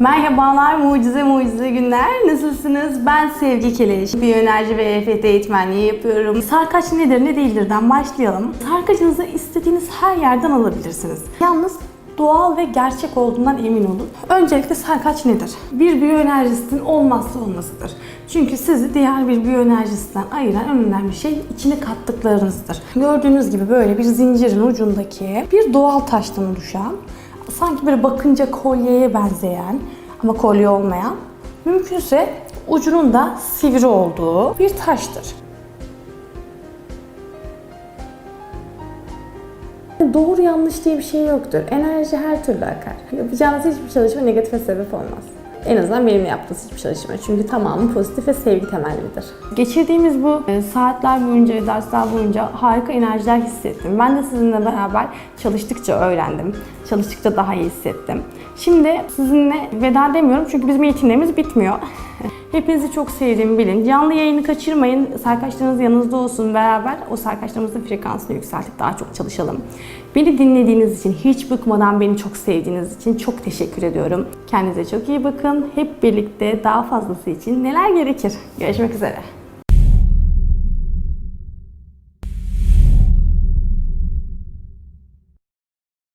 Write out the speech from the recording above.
Merhabalar, mucize mucize günler. Nasılsınız? Ben Sevgi Keleş. Biyoenerji ve EFT eğitmenliği yapıyorum. Sarkaç nedir, ne değildirden başlayalım. Sarkaçınızı istediğiniz her yerden alabilirsiniz. Yalnız doğal ve gerçek olduğundan emin olun. Öncelikle sarkaç nedir? Bir biyoenerjistin olmazsa olmazıdır. Çünkü sizi diğer bir biyoenerjisten ayıran en önemli şey içine kattıklarınızdır. Gördüğünüz gibi böyle bir zincirin ucundaki bir doğal taştan oluşan sanki böyle bakınca kolyeye benzeyen ama kolye olmayan, mümkünse ucunun da sivri olduğu bir taştır. Doğru yanlış diye bir şey yoktur. Enerji her türlü akar. Yapacağınız hiçbir çalışma negatife sebep olmaz. En azından benimle yaptığınız hiçbir çalışma. Çünkü tamamı pozitif ve sevgi temellidir. Geçirdiğimiz bu e, saatler boyunca ve dersler boyunca harika enerjiler hissettim. Ben de sizinle beraber çalıştıkça öğrendim. Çalıştıkça daha iyi hissettim. Şimdi sizinle veda demiyorum çünkü bizim eğitimlerimiz bitmiyor. Hepinizi çok sevdiğimi bilin. Canlı yayını kaçırmayın. Sarkaçlarınız yanınızda olsun. Beraber o sarkaçlarımızın frekansını yükseltip daha çok çalışalım. Beni dinlediğiniz için, hiç bıkmadan beni çok sevdiğiniz için çok teşekkür ediyorum. Kendinize çok iyi bakın. Hep birlikte daha fazlası için neler gerekir? Görüşmek üzere.